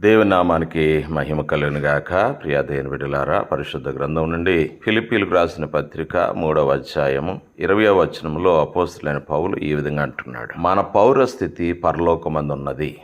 దేవుని నామానికి మహిమ కలుగును గాక ప్రియా దేవుని బిడ్డలారా పరిశుద్ధ గ్రంథం నుండి ఫిలిపీలకు రాసిన పత్రిక మూడవ అధ్యాయము ఇరవయో వచనంలో అపోస్తులైన పౌలు ఈ విధంగా అంటున్నాడు. మన పౌర స్థితి పరలోకమందు ఉన్నది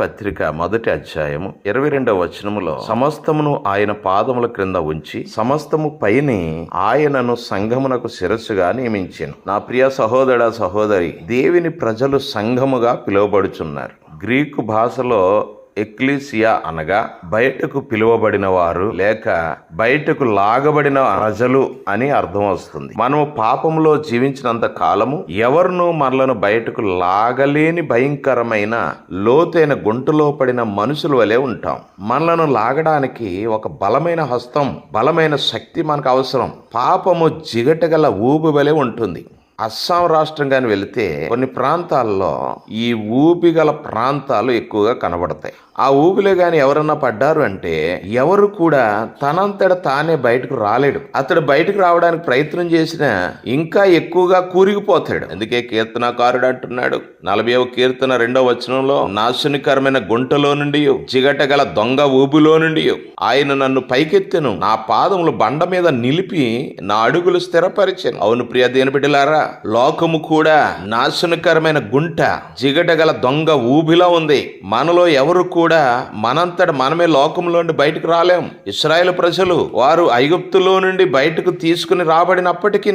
పత్రిక మొదటి అధ్యాయము ఇరవై రెండవ వచనములో సమస్తమును ఆయన పాదముల క్రింద ఉంచి సమస్తము పైని ఆయనను సంఘమునకు శిరస్సుగా నియమించాను. నా ప్రియ సహోదర సహోదరి దేవిని ప్రజలు సంఘముగా పిలువబడుచున్నారు. గ్రీకు భాషలో ఎక్లీసియా అనగా బయటకు పిలువబడిన వారు లేక బయటకు లాగబడిన ప్రజలు అని అర్థం వస్తుంది. మనము పాపంలో జీవించినంత కాలము ఎవరును మనలను బయటకు లాగలేని భయంకరమైన లోతైన గుంటలో పడిన మనుషుల వలె ఉంటాం. మనలను లాగడానికి ఒక బలమైన హస్తం బలమైన శక్తి మనకు అవసరం. పాపము జిగటగల ఊబి వలె ఉంటుంది. అస్సాం రాష్ట్రం కానీ వెళితే కొన్ని ప్రాంతాల్లో ఈ ఊపిగల ప్రాంతాలు ఎక్కువగా కనబడతాయి. ఆ ఊబిలో కానీ ఎవరన్నా పడ్డారు అంటే ఎవరు కూడా తనంతట తానే బయటకు రాలేడు. అతడు బయటకు రావడానికి ప్రయత్నం చేసినా ఇంకా ఎక్కువగా కూరిగిపోతాడు. అందుకే కీర్తనకారుడు అంటున్నాడు నలభై కీర్తన రెండవ వచనంలో నాశనికరమైన గుంటలో నుండి జిగట గల దొంగ ఊబిలో నుండి ఆయన నన్ను పైకెత్తెను నా పాదములు బండ మీద నిలిపి నా అడుగులు స్థిరపరిచాను. అవును ప్రియ దేని బిడ్డలారా లోకము కూడా నాశనకరమైన గుంట జిగట గల దొంగ ఊబిలో ఉంది. మనలో ఎవరు కూడా కూడా మనంతట మనమే లోకంలో నుండి బయటకు రాలేం. ఇస్రాయేల్ ప్రజలు వారు ఐగుప్తులో నుండి బయటకు తీసుకుని రాబడినప్పటికీ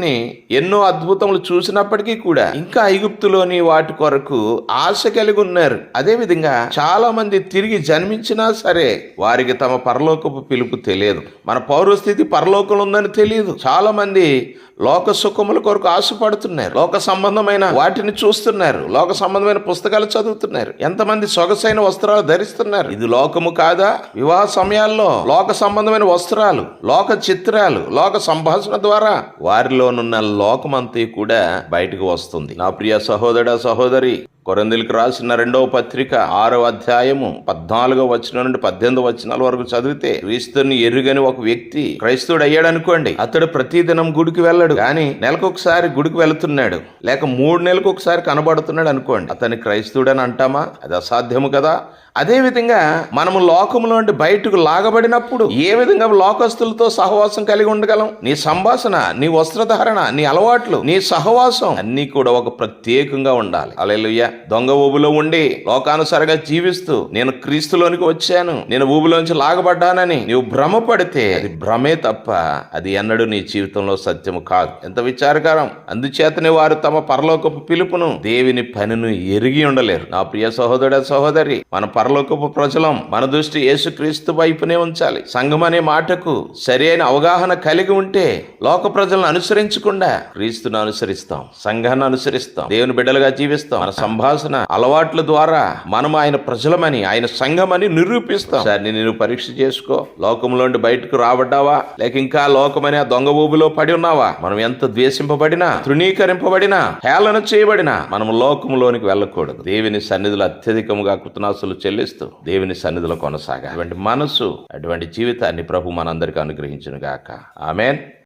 ఎన్నో అద్భుతములు చూసినప్పటికీ కూడా ఇంకా ఐగుప్తులోని వాటి కొరకు ఆశ కలిగి ఉన్నారు. అదే విధంగా చాలా మంది తిరిగి జన్మించినా సరే వారికి తమ పరలోకపు పిలుపు తెలియదు. మన పౌరస్థితి పరలోకంలో ఉందని తెలియదు. చాలా మంది లోక సుఖముల కొరకు ఆశపడుతున్నారు. లోక సంబంధమైన వాటిని చూస్తున్నారు. లోక సంబంధమైన పుస్తకాలు చదువుతున్నారు. ఎంతమంది సొగసైన వస్త్రాలు ధరిస్తున్నారు ఇది లోకము కాదా? వివాహ సమయాల్లో లోక సంబంధమైన వస్త్రాలు లోక చిత్రాలు లోక సంభాషణ ద్వారా వారిలోనున్న లోకమంతా కూడా బయటకు వస్తుంది. నా ప్రియ సహోదర సహోదరి కొరందిలకు రాసిన రెండవ పత్రిక ఆరవ అధ్యాయము పద్నాలుగో వచనం నుండి పద్దెనిమిది వచనాల వరకు చదివితే క్రీస్తుని ఎరుగని ఒక వ్యక్తి క్రైస్తవుడు అయ్యాడు అనుకోండి అతడు ప్రతిదినం గుడికి వెళ్ళడు కానీ నెలకొకసారి గుడికి వెళుతున్నాడు. లేక మూడు నెలలకు ఒకసారి కనబడుతున్నాడు అనుకోండి. అతని క్రైస్తవుడు అని అంటామా? అది అసాధ్యము కదా. అదేవిధంగా మనము లోకములో నుండి బయటకు లాగబడినప్పుడు ఏ విధంగా లోకస్తులతో సహవాసం కలిగి ఉండగలం? నీ సంభాషణ నీ వస్త్రధారణ నీ అలవాట్లు నీ సహవాసం అన్నీ కూడా ఒక ప్రత్యేకంగా ఉండాలి. అలెలుయ్యా దొంగ ఊబులో ఉండి లోకానుసారంగా జీవిస్తూ నేను క్రీస్తులోనికి వచ్చాను. నేను ఊబిలోంచి లాగబడ్డానని. నీవు భ్రమపడితే అది భ్రమే తప్ప అది ఎన్నడూ నీ జీవితంలో సత్యము కాదు. ఎంత విచారకరం. అందుచేతనే వారు తమ పరలోకపు పిలుపును దేవిని పనిను ఎరిగి ఉండలేరు. నా ప్రియ సహోదరుడ సహోదరి మన పరలోకపు ప్రజలం మన దృష్టి యేసుక్రీస్తు వైపునే ఉంచాలి. సంఘం అనే మాటకు సరైన అవగాహన కలిగి ఉంటే లోక ప్రజలను అనుసరించకుండా క్రీస్తును అనుసరిస్తాం. సంఘాన్ని అనుసరిస్తాం. దేవుని బిడ్డలుగా జీవిస్తాం. మన సంభా సంభాషణ అలవాట్ల ద్వారా మనం ఆయన ప్రజలమని ఆయన సంఘమని నిరూపిస్తాం. సార్ నేను పరీక్ష చేసుకో. లోకంలోండి బయటకు రాబడ్డావా? లేక ఇంకా లోకమని ఆ దొంగ ఊబిలో పడి ఉన్నావా? మనం ఎంత ద్వేషింపబడినా తృణీకరింపబడినా హేళన చేయబడినా మనం లోకంలోనికి వెళ్ళకూడదు. దేవుని సన్నిధిలో అత్యధికంగా కృతనాసులు చెల్లిస్తూ దేవుని సన్నిధిలో కొనసాగా అటువంటి మనసు అటువంటి జీవితాన్ని ప్రభు మనందరికీ అనుగ్రహించును గాక ఆమెన్.